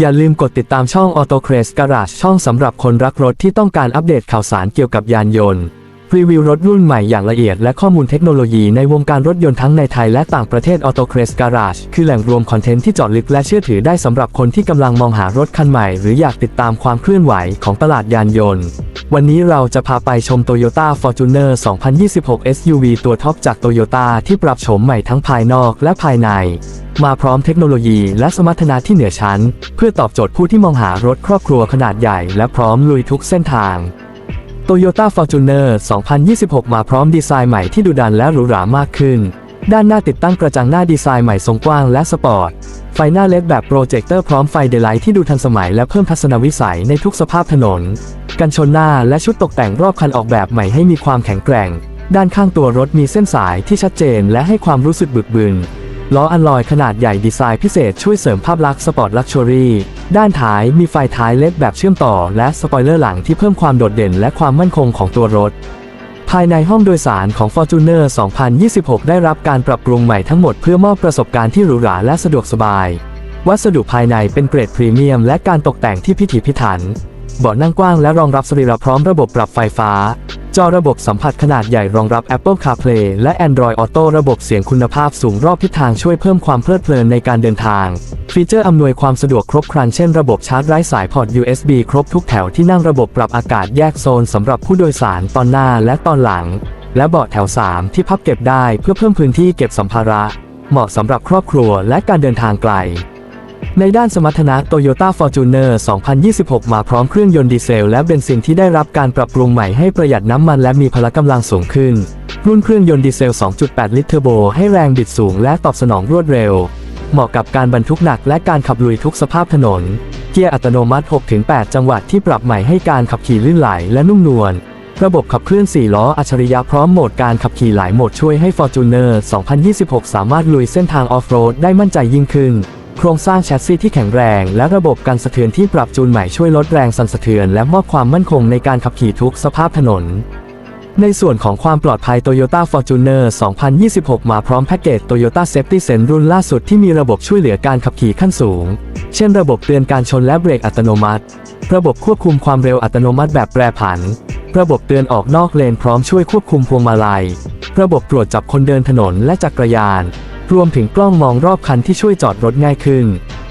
อย่าลืมกดติดตามช่อง Auto c r a z e Garage ช่องสำหรับคนรักรถที่ต้องการอัปเดตข่าวสารเกี่ยวกับยานยนต์ รีวิวรถรุ่นใหม่อย่างละเอียดและข้อมูลเทคโนโลยีในวงการรถยนต์ทั้งในไทยและต่างประเทศ Auto c r a z e Garage คือแหล่งรวมคอนเทนต์ที่เจาะลึกและเชื่อถือได้สำหรับคนที่กำลังมองหารถคันใหม่ หรืออยากติดตามความเคลื่อนไหวของตลาดยานยนต์ วันนี้เราจะพาไปชม Toyota Fortuner 2026 SUV ตัวท็อปจาก Toyota ที่ปรับโฉมใหม่ทั้งภายนอกและภายใน มาพร้อมเทคโนโลยีและสมรรถนะที่เหนือชั้น เพื่อตอบโจทย์ผู้ที่มองหารถครอบครัวขนาดใหญ่และพร้อมลุยทุกเส้นทาง Toyota Fortuner 2026 มาพร้อมดีไซน์ใหม่ที่ดุดันและหรูหรามากขึ้น ด้านหน้าติดตั้งกระจังหน้าดีไซน์ใหม่ทรงกว้างและสปอร์ต ไฟหน้าเล็กแบบโปรเจคเตอร์พร้อมไฟเดย์ไลท์ที่ดูทันสมัยและเพิ่มทัศนวิสัยในทุกสภาพถนน กันชนหน้าและชุดตกแต่งรอบคันออกแบบใหม่ให้มีความแข็งแกร่ง ด้านข้างตัวรถมีเส้นสายที่ชัดเจนและให้ความรู้สึกบึกบึน ล้ออัลลอยขนาดใหญ่ดีไซน์พิเศษช่วยเสริมภาพลักษณ์สปอร์ตลักชัวรี่ ด้านท้ายมีไฟท้ายเล็กแบบเชื่อมต่อและสปอยเลอร์หลังที่เพิ่มความโดดเด่นและความมั่นคงของตัวรถ ภายในห้องโดยสารของ Fortuner 2026 ได้รับการปรับปรุงใหม่ทั้งหมดเพื่อมอบประสบการณ์ที่หรูหราและสะดวกสบาย วัสดุภายในเป็นเกรดพรีเมียมและการตกแต่งที่พิถีพิถัน เบาะนั่งกว้างและรองรับสรีระพร้อมระบบปรับไฟฟ้า จอระบบสัมผัสขนาดใหญ่รองรับ Apple CarPlay และ Android Auto ระบบเสียงคุณภาพสูงรอบทิศทางช่วยเพิ่มความเพลิดเพลินในการเดินทาง ฟีเจอร์อำนวยความสะดวกครบครันเช่นระบบชาร์จไร้สายพอร์ต USB ครบทุกแถวที่นั่งระบบปรับอากาศแยกโซนสำหรับผู้โดยสารตอนหน้าและตอนหลัง และเบาะแถว 3 ที่พับเก็บได้เพื่อเพิ่มพื้นที่เก็บสัมภาระ เหมาะสำหรับครอบครัวและการเดินทางไกล ในด้านสมรรถนะ Toyota Fortuner 2026 มาพร้อมเครื่องยนต์ดีเซลและเบนซินที่ได้รับการปรับปรุงใหม่ให้ประหยัดน้ำมันและมีพละกำลังสูงขึ้น รุ่นเครื่องยนต์ดีเซล 2.8 ลิตรเทอร์โบให้แรงบิดสูงและตอบสนองรวดเร็ว เหมาะกับการบรรทุกหนักและการขับลุยทุกสภาพถนน เกียร์อัตโนมัติ 6-8 จังหวะที่ปรับใหม่ให้การขับขี่ลื่นไหลและนุ่มนวลระบบขับเคลื่อน 4 ล้ออัจฉริยะพร้อมโหมดการขับขี่หลายโหมดช่วยให้ Fortuner 2026 สามารถลุยเส้นทางออฟโรดได้มั่นใจยิ่งขึ้น โครงสร้างแชสซีที่แข็งแรง และระบบกันสะเทือนที่ปรับจูนใหม่ช่วยลดแรงสั่นสะเทือนและมอบความมั่นคงในการขับขี่ทุกสภาพถนน ในส่วนของความปลอดภัย Toyota Fortuner 2026 มาพร้อมแพ็กเกจ Toyota Safety Sense รุ่นล่าสุดที่มีระบบช่วยเหลือการขับขี่ขั้นสูง เช่นระบบเตือนการชนและเบรกอัตโนมัติ ระบบควบคุมความเร็วอัตโนมัติแบบแปรผัน ระบบเตือนออกนอกเลนพร้อมช่วยควบคุมพวงมาลัย ระบบตรวจจับคนเดินถนนและจักรยาน รวมถึงกล้องมองรอบคันที่ช่วยจอดรถง่ายขึ้น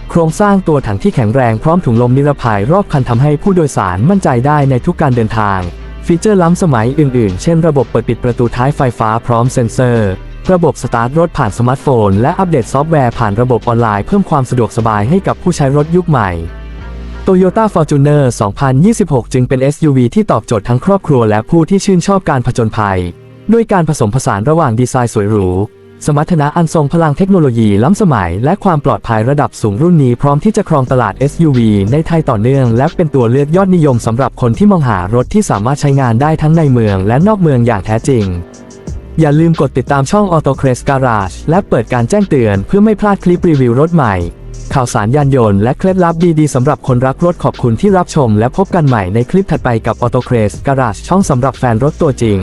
โครงสร้างตัวถังที่แข็งแรงพร้อมถุงลมนิรภัยรอบคันทำให้ผู้โดยสารมั่นใจได้ในทุกการเดินทาง ฟีเจอร์ล้ำสมัยอื่นๆ เช่นระบบเปิดปิดประตูท้ายไฟฟ้าพร้อมเซ็นเซอร์ ระบบสตาร์ทรถผ่านสมาร์ทโฟน และอัปเดตซอฟต์แวร์ผ่านระบบออนไลน์เพิ่มความสะดวกสบายให้กับผู้ใช้รถยุคใหม่ Toyota Fortuner 2026 จึงเป็น SUV ที่ตอบโจทย์ทั้งครอบครัวและผู้ที่ชื่นชอบการผจญภัย ด้วยการผสมผสานระหว่างดีไซน์สวยหรู สมรรถนะอันทรงพลังเทคโนโลยีล้ำสมัย และความปลอดภัยระดับสูงรุ่นนี้พร้อมที่จะครองตลาด SUV ในไทยต่อเนื่อง และเป็นตัวเลือกยอดนิยมสำหรับคนที่มองหารถที่สามารถใช้งานได้ทั้งในเมืองและนอกเมืองอย่างแท้จริง อย่าลืมกดติดตามช่อง Auto c r a z e Garage และเปิดการแจ้งเตือนเพื่อไม่พลาดคลิปรีวิวรถใหม่ ข่าวสารยานยนต์และเคล็ดลับดีๆสำหรับคนรักรถขอบคุณที่รับชม และพบกันใหม่ในคลิปถัดไปกับ Auto c r a z e Garage ช่องสำหรับแฟนรถตัวจริง